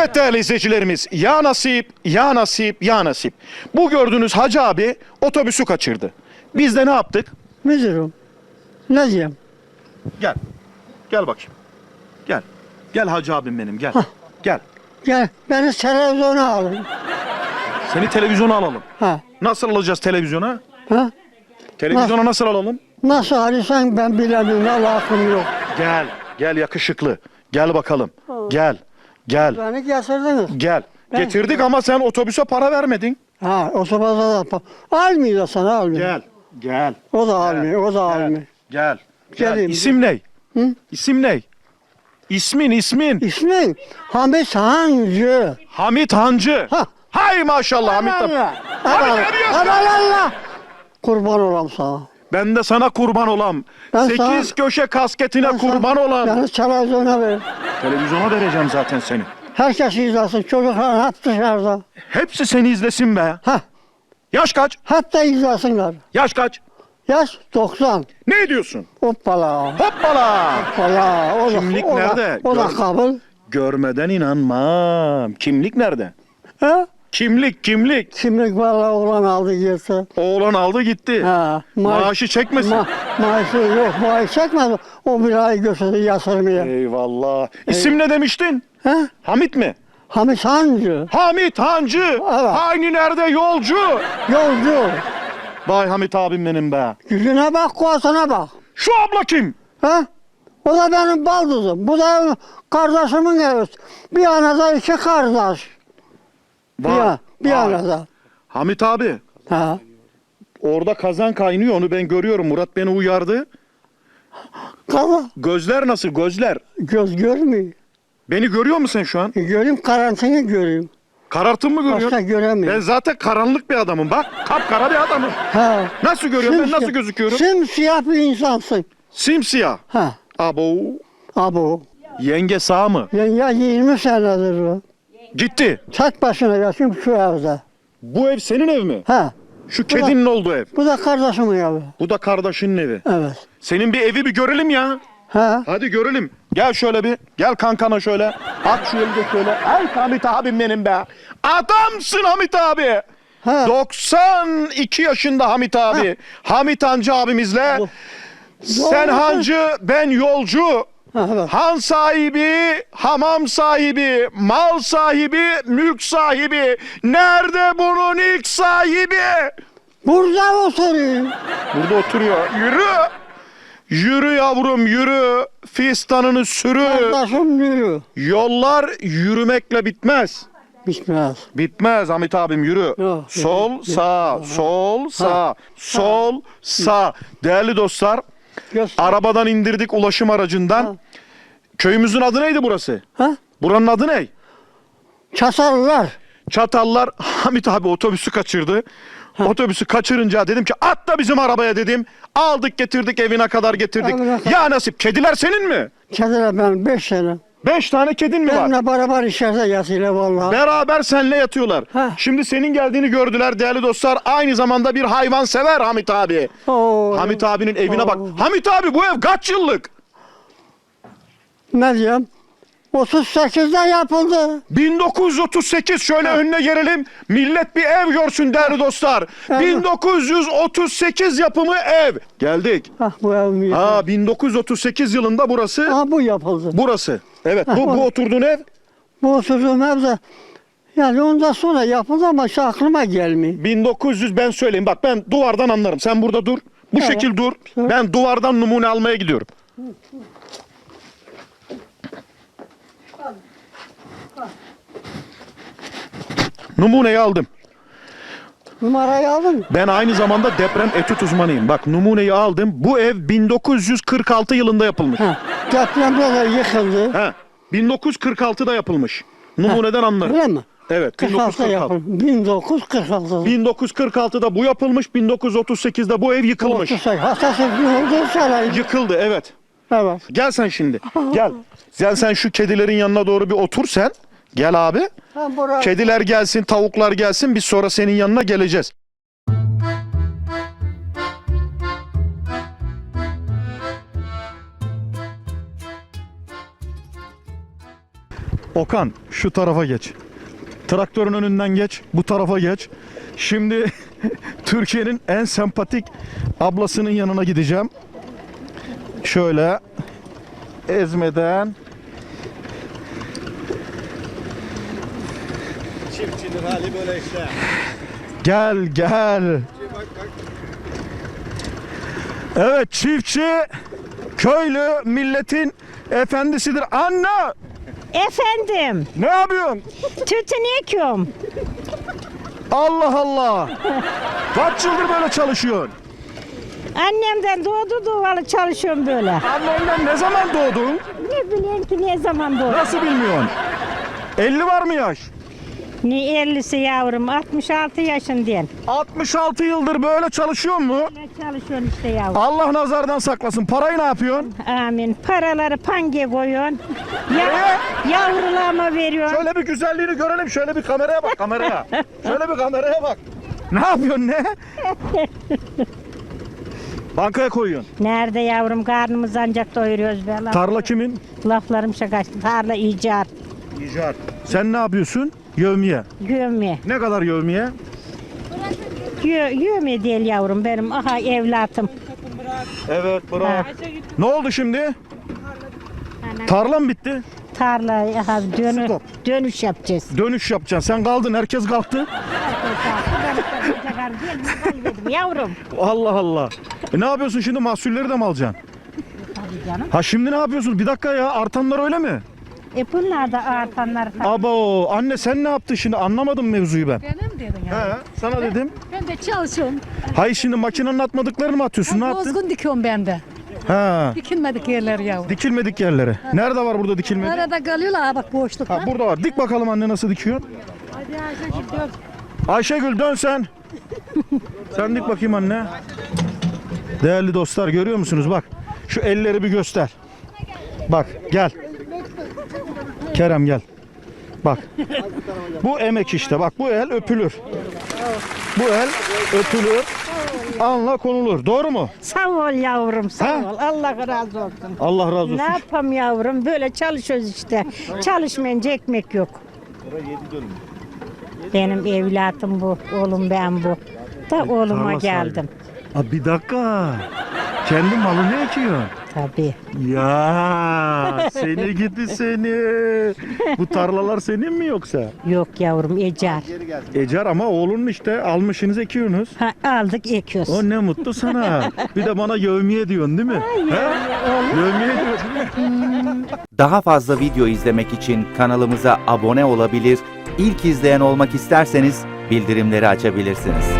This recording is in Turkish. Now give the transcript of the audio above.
Evet değerli izleyicilerimiz, ya nasip, ya nasip, ya nasip. Bu gördüğünüz hacı abi otobüsü kaçırdı. Biz de ne yaptık? Müdürüm. Ne diyeyim? Gel, gel bakayım. Gel, gel hacı abim benim, gel. Gel, Gel beni televizyona alın. seni televizyona alalım. Ha. Nasıl alacağız televizyona? Ha? Televizyona nasıl alalım? Nasıl alırsan ben bilemiyorum. Allah aklım yok. Gel, gel yakışıklı. Gel bakalım. Gel, gel, Beni getirdiniz. gel. Ben- Getirdik ama sen otobüse para vermedin. Ha o sabahda da almıyor da sana almıyor. Gel, gel. O da almıyor. O da almıyor. Gel. Gel. Gel. Geleyim. İsim ne? Hı? İsim ne? İsmin, ismin. İsmin Hamit Hancı. Hamit Hancı. Ha. Hay maşallah Hamit. Allah. Allah. Hamit. Allah Allah. Kurban olam sana. Ben de sana kurban olam. Ben Sekiz sana- köşe kasketine Ben sana- kurban olam. Beni televizyona ver. Televizyona vereceğim zaten seni. Herkes izlesin. Çocuklar hep dışarıda. Hepsi seni izlesin be. Ha. Yaş kaç? Hep de izlesinler. Yaş kaç? Yaş 90. Ne diyorsun? Hoppala. Hoppala. Hoppala. O da, Kimlik o da- nerede? O da Gör- kabul. Görmeden inanmam. Kimlik nerede? Ha? Kimlik, kimlik. Kimlik valla oğlan aldı gitti. Oğlan aldı gitti. Ha. ma- Maaşı çekmesin. Ma maaşı yok. Maaşı çekmedi. O bir ay götürdü yatırmaya. Eyvallah. İsim ne demiştin? Ha? Hamit mi? Hamit Hancı. Hamit Hancı. Aynı nerede yolcu? Yolcu. Vay Hamit abim benim be. Yüzüne bak, kuasına bak. Şu abla kim? Ha? O da benim baldızım. Bu da kardeşimin evi. Bir anada iki kardeş. Bir, Vay, bir vay. anada. Hamit abi. Ha. Orada kazan kaynıyor onu ben görüyorum. Murat beni uyardı. Kaza Gözler nasıl gözler? göz görmüyor. Beni görüyor musun şu an? Göreyim karantinayı göreyim. Karartın mı görüyorsun? Başka göremiyorum. Ben zaten karanlık bir adamım. Bak kapkara bir adamım. Ha. Nasıl görüyorum ben? Nasıl gözüküyorum? Simsiyah bir insansın. Simsiyah. Ha. Abo. Abo. Yenge sağ mı? Ya, ya 20 senedir bu. Gitti. Tek başına yaşıyorum şu evde. Bu ev senin ev mi? Ha. Şu kedinin olduğu ev. Bu da kardeşimin evi. Bu da kardeşinin evi. Evet. Senin bir evi bir görelim ya. Ha. Hadi görelim. Gel şöyle bir. Gel kankana şöyle. At şu elini şöyle. Ay Hamit abim benim be. Adamsın Hamit abi. Ha. 92 yaşında Hamit abi. Hamit Hancı abimizle. Sen hancı, ben yolcu. Han sahibi, hamam sahibi, mal sahibi, mülk sahibi. Nerede bunun ilk sahibi? Burada oturuyor. Burada oturuyor. Yürü. Yürü yavrum yürü. Fistanını sürü. Kardeşim yürü. Yollar yürümekle bitmez. Bitmez. Bitmez Hamit abim yürü. Yok, sol yok, sağ, sol sağ, sol sağ. Değerli dostlar, Göster. arabadan indirdik ulaşım aracından. Ha. Köyümüzün adı neydi burası? Ha? Buranın adı ne? Çatarlar. Çatallar Hamit abi otobüsü kaçırdı. Otobüsü kaçırınca dedim ki atla bizim arabaya dedim. Aldık getirdik evine kadar getirdik. Evine kadar. Ya nasip kediler senin mi? Kediler benim beş sene. Beş tane kedin mi var? Benimle beraber içeride yatıyorlar vallahi. Beraber senle yatıyorlar. Ha. Şimdi senin geldiğini gördüler değerli dostlar. Aynı zamanda bir hayvan sever Hamit abi. Oo. Hamit abinin evine bak. Oo. Hamit abi bu ev kaç yıllık? Ne diyeyim? 38'de yapıldı. 1938 şöyle önüne gelelim. Millet bir ev görsün değerli dostlar. Evet. 1938 yapımı ev. Geldik. Ah bu ev mi? Ha 1938 yılında burası. Ha bu yapıldı. Burası. Evet bu, bu oturduğun ev Bu oturduğum evde yani ondan sonra yapıldı ama şu aklıma gelmiyor. 1900 ben söyleyeyim bak ben duvardan anlarım. Sen burada dur. Bu Evet. şekil dur. Ben duvardan numune almaya gidiyorum. Numuneyi aldım. Numarayı aldın? Ben aynı zamanda deprem etüt uzmanıyım. Bak numuneyi aldım. Bu ev 1946 yılında yapılmış. Ha. Depremde de yıkıldı. Ha. 1946'da yapılmış. Numuneden anlarım. Öyle mi? Evet 46'da 1946. yapıldı. 1946'da. 1946'da bu yapılmış, 1938'de bu ev yıkılmış. 38. Hastası oldu sana. Yıkıldı evet. Evet. Gel sen şimdi. Gel. Gel sen şu kedilerin yanına doğru bir otur sen. Gel abi. Kediler gelsin, tavuklar gelsin. Biz sonra senin yanına geleceğiz. Okan şu tarafa geç. Traktörün önünden geç. Bu tarafa geç. Şimdi Türkiye'nin en sempatik ablasının yanına gideceğim. Şöyle ezmeden Çiftçinin hali böyle işte. Gel gel. Evet çiftçi köylü milletin efendisidir. Anne Efendim, ne yapıyorsun? tütün ekiyorum. Allah Allah. Kaç yıldır böyle çalışıyorsun? Annemden doğdu doğalı çalışıyorum böyle. Annenden ne zaman doğdun? Ne bileyim ki ne zaman doğdu. Nasıl bilmiyorsun? 50 var mı yaş? Ne 50'si yavrum, 66 yaşındayım. 66 yıldır böyle çalışıyor mu? Ne çalışıyorsun işte yavrum. Allah nazardan saklasın. Parayı ne yapıyorsun? Amin. Paraları pange koyuyorsun. Ya, yavrularıma veriyorsun. Şöyle bir güzelliğini görelim. Şöyle bir kameraya bak kameraya. Şöyle bir kameraya bak. Ne yapıyorsun ne? Bankaya koyuyorsun. Nerede yavrum karnımız ancak doyuruyoruz be. Tarla kimin? laflarım şakaştı. Tarla icat. İcat. Sen ne yapıyorsun? Yövmiye. Yövme. Ne kadar yövmiye? Yö, yövme değil yavrum benim. Aha evlatım. Evet bravo. Ne oldu şimdi? Tarla mı bitti? Tarla aha, dönü, Stop. dönüş yapacağız. Dönüş yapacaksın. Sen kaldın. Herkes kalktı. Yavrum. Allah Allah. E ne yapıyorsun şimdi? Mahsulleri de mi alacaksın? Tabii canım. Ha şimdi ne yapıyorsun? Bir dakika ya. Artanlar öyle mi? E bunlar da artanlar. Abo anne sen ne yaptın şimdi? Anlamadım mevzuyu ben. Benim dedin ya. He, sana dedim. Ben de çalışıyorum. Hayır şimdi makinenin atmadıklarını mı atıyorsun? Ne yaptın? bozgun dikiyorum ben de. Ha. Dikilmedik yerler yavrum. Dikilmedik yerlere. Nerede var burada dikilmedik? Arada kalıyorlar ha bak boşlukta. Ha burada var. Dik bakalım anne nasıl dikiyor. Ayşegül dön sen. sen dik bakayım anne. Değerli dostlar görüyor musunuz? Bak şu elleri bir göster. Bak gel. Kerem gel. Bak. Bu emek işte. Bak bu el öpülür. Bu el öpülür. Anla konulur. Doğru mu? Sağ ol yavrum sağ Ha? ol. Allah razı olsun. Allah razı olsun. Ne yapam yavrum böyle çalışıyoruz işte. Çalışmayınca ekmek yok. Benim evlatım bu. Oğlum ben bu. Da oğluma tarla geldim. Aa, bir dakika. Kendi malını ekiyor. Tabii. Ya seni gidi seni. Bu tarlalar senin mi yoksa? Yok yavrum ecar. Ecar ama oğlunun işte almışsınız ekiyorsunuz. Ha, aldık ekiyoruz. O ne mutlu sana. Bir de bana yevmiye diyorsun değil mi? Diyorsun değil mi? Daha fazla video izlemek için kanalımıza abone olabilir, ilk izleyen olmak isterseniz bildirimleri açabilirsiniz.